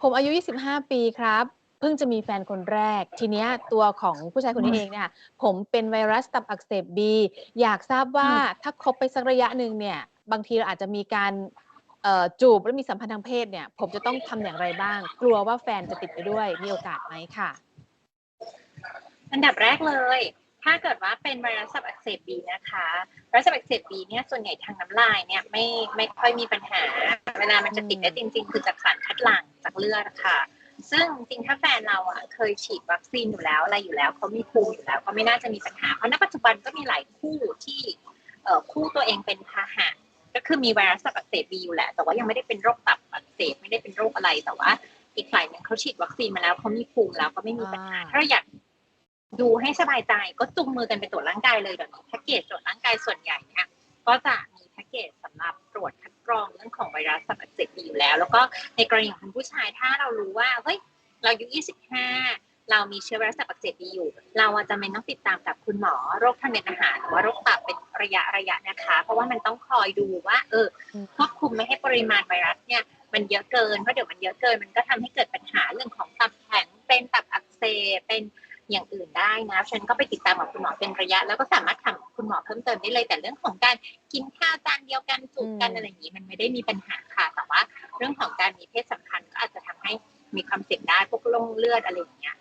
ผมอายุ 25 ปีครับเพิ่งจะมีแฟนคนแรก ทีเนี้ยตัวของผู้ชายคนนี้เองเนี่ยผมเป็นไวรัสตับอักเสบบีอยากทราบว่าอืมถ้าคบไปสักระยะหนึ่งเนี่ย บางทีเราอาจจะมีการเอ่อจูบและมีสัมพันธ์ทางเพศเนี่ย ผมจะต้องทำอย่างไรบ้าง กลัวว่าแฟนจะติดไปด้วยมีโอกาสไหมค่ะ อันดับแรกเลย ถ้าเกิดว่าเป็นไวรัสตับอักเสบบีนะคะไวรัสตับอักเสบบีเนี่ยส่วนใหญ่ทางน้ำลายเนี่ยไม่ไม่ค่อยมีปัญหา เวลามันจะติดได้จริง ๆ คือจากสารคัดหลั่ง จากเลือดค่ะ ซึ่งจริงถ้าแฟนเราอะเคยฉีดวัคซีนอยู่แล้วอะไรอยู่แล้วเขามีภูมิอยู่แล้วก็ไม่น่าจะมีปัญหา เพราะณปัจจุบันก็มีหลายคู่ที่เคู่ตัวเองเป็นพาหะก็คือมีไวรัสตับอักเสบบีอยู่แหละ แต่ว่ายังไม่ได้เป็นโรคตับอักเสบไม่ได้เป็นโรคอะไรแต่ว่าอีกฝ่ายหนึ่งเขาฉีดวัคซีนมาแล้วเขามีภูมิแล้วก็ไม่มีปัญหาถ้าอยากดูให้สบายใจก็จุงมือกันไปตรวจร่างกายเลยเดี๋ยวนี้แพ็กเกจตรวจร่างกายส่วนใหญ่เนี่ยก็จะมีแพ็กเกจสำหรับตรวจคัด รองเรื่องของไวรัสตับอักเสบบีอยู่แล้ว แล้วก็ในกรณีของคุณผู้ชายถ้าเรารู้ว่าเฮ้ยเราอายุ 25 เรามีเชื้อไวรัสตับอักเสบบีอยู่ เราอาจจะไม่ต้องติดตามกับคุณหมอโรคทางเดินอาหารหรือว่าโรคตับเป็นระยะระยะนะคะ เพราะว่ามันต้องคอยดูว่า เอออืมควบคุมไม่ให้ปริมาณไวรัสเนี่ยมันเยอะเกินเพราะเดี๋ยวมันเยอะเกิน มันก็ทำให้เกิดปัญหาเรื่องของตับแข็งเป็นตับอักเสบเป็นอย่างอื่นได้นะฉันก็ไปติดตามกับคุณหมอเป็นระยะ แล้วก็สามารถถาม คุณหมอเพิ่มเติมได้เลย แต่เรื่องของการกินข้าวจานเดียวกันจูบกันอืมอะไรอย่างนี้มันไม่ได้มีปัญหาค่ะ แต่ว่า เรื่องของการมีเพศสัมพันธ์ก็อาจจะทำให้มีความเสี่ยงได้พวกลงเลือดอะไรอย่างนี้